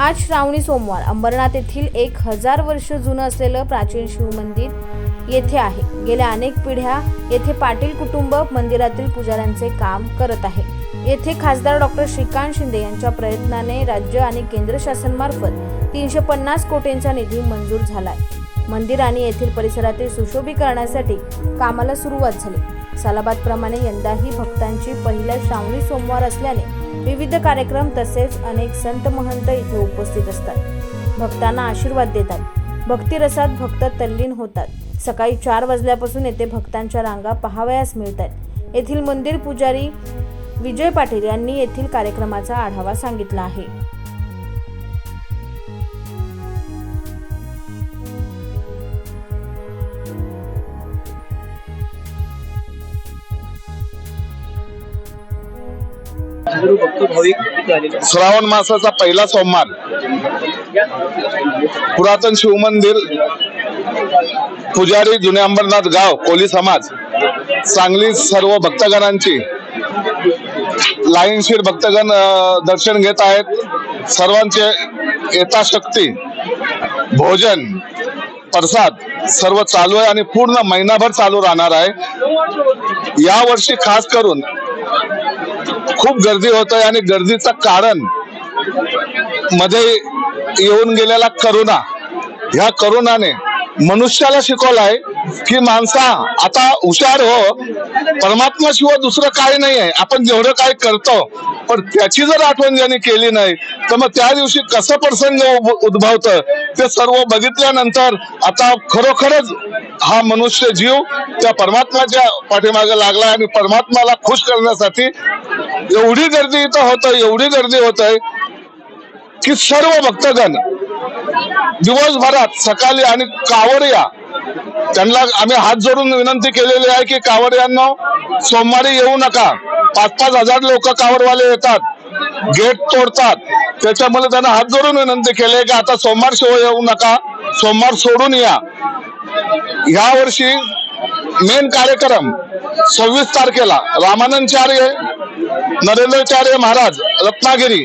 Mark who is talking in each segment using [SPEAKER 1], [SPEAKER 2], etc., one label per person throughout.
[SPEAKER 1] आज श्रावणी सोमवार. अंबरनाथ येथील एक हजार वर्ष जुनं असलेलं प्राचीन शिवमंदिर येथे आहे. गेल्या अनेक पिढ्या येथे पाटील कुटुंब मंदिरातील पुजाऱ्यांचे काम करत आहे. येथे खासदार डॉक्टर श्रीकांत शिंदे यांच्या प्रयत्नाने राज्य आणि केंद्र शासनमार्फत तीनशे पन्नास कोटींचा निधी मंजूर झालाय. मंदिर आणि येथील परिसरातील सुशोभीकरणासाठी कामाला सुरुवात झाली. सालाबादप्रमाणे यंदाही भक्तांची पहिल्या श्रावणी सोमवार असल्याने विविध कार्यक्रम तसेच अनेक संत महंत इथे उपस्थित असतात. भक्तांना आशीर्वाद देतात. भक्तिरसात भक्त तल्लीन होतात. सकाळी चार वाजल्यापासून येथे भक्तांच्या रांगा पहावयास मिळतात. येथील मंदिर पुजारी विजय पाटील यांनी येथील कार्यक्रमाचा आढावा सांगितला आहे.
[SPEAKER 2] श्रावण मासाचा पहिला सोमवार. पुरातन शिवमंदिर पुजारी जुने अंबरनाथ गाव कोली समाज. सांगली सर्व भक्तगणांची. लाईनशीर भक्तगण दर्शन घेत आहेत. सर्वांचे यथाशक्ती भोजन प्रसाद सर्व चालू आहे आणि पूर्ण महिनाभर चालू राहणार आहे. या वर्षी खास करून खूप गर्दी होत आहे आणि गर्दीचं कारण मध्ये येऊन गेलेला करोना ह्या करोनाने मनुष्याला शिकवलाय की माणसा आता हुशार हो परमात्मा शिवाय दुसरं काय नाही आहे आपण जेवढं काय करतो पण त्याची जर आठवण ज्यांनी केली नाही तर मग त्या दिवशी कसं प्रसंग उभ- उद्भवतं? ते सर्व बघितल्यानंतर आता खरोखरच हा मनुष्य जीव त्या परमात्माच्या पाठीमागे लागला आणि परमात्माला खुश करण्यासाठी एवढी गर्दी इथं होत एवढी गर्दी होत आहे की सर्व भक्तगण दिवसभरात सकाळी आणि कावडया त्यांना आम्ही हात जोडून विनंती केलेली आहे की कावडयांना सोमवारी येऊ नका. पाच पाच हजार लोक कावडवाले येतात गेट तोडतात. त्याच्यामुळे त्यांना हात जोडून विनंती केली की आता सोमवार शिवाय येऊ नका सोमवार सोडून या. ह्या वर्षी मेन कार्यक्रम सव्वीस तारखेला रामानंदचार्य नरेंद्रचार्य महाराज रत्नागिरी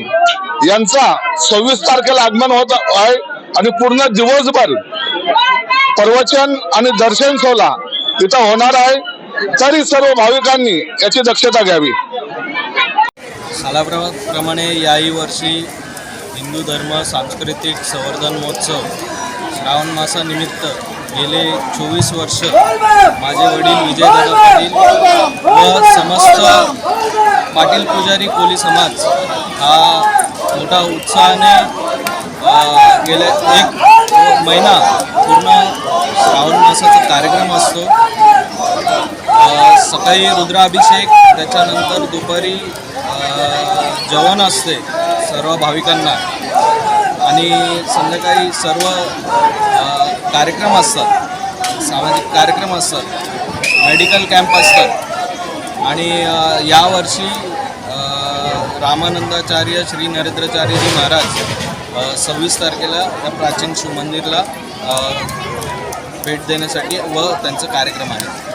[SPEAKER 2] यांचा सव्वीस तारखेला आगमन होत आहे आणि पूर्ण दिवसभर प्रवचन आणि दर्शन सोहळा तिथं होणार आहे. तरी सर्व भाविकांनी याची दक्षता घ्यावी.
[SPEAKER 3] सालाप्रमाणे याही वर्षी हिंदू धर्म सांस्कृतिक संवर्धन महोत्सव श्रावण मासानिमित्त गेले चोवीस वर्ष माझे वडील विजयदादा पाटील व समस्त पाटील पुजारी कोली समाज हा मोठा उत्साहाने गेल्या एक महिना पूर्ण श्रावण मासाचा कार्यक्रम असतो. सकाळी रुद्राभिषेक त्याच्यानंतर दुपारी जेवण असते सर्व भाविकांना. आणि संध्याकाळी सर्व कार्यक्रम असतात सामाजिक कार्यक्रम असतात मेडिकल कॅम्प असतात. आणि यावर्षी रामानंदाचार्य श्री नरेंद्रचार्यजी महाराज सव्वीस तारखेला त्या प्राचीन शिवमंदिरला भेट देण्यासाठी व त्यांचा कार्यक्रम आहे.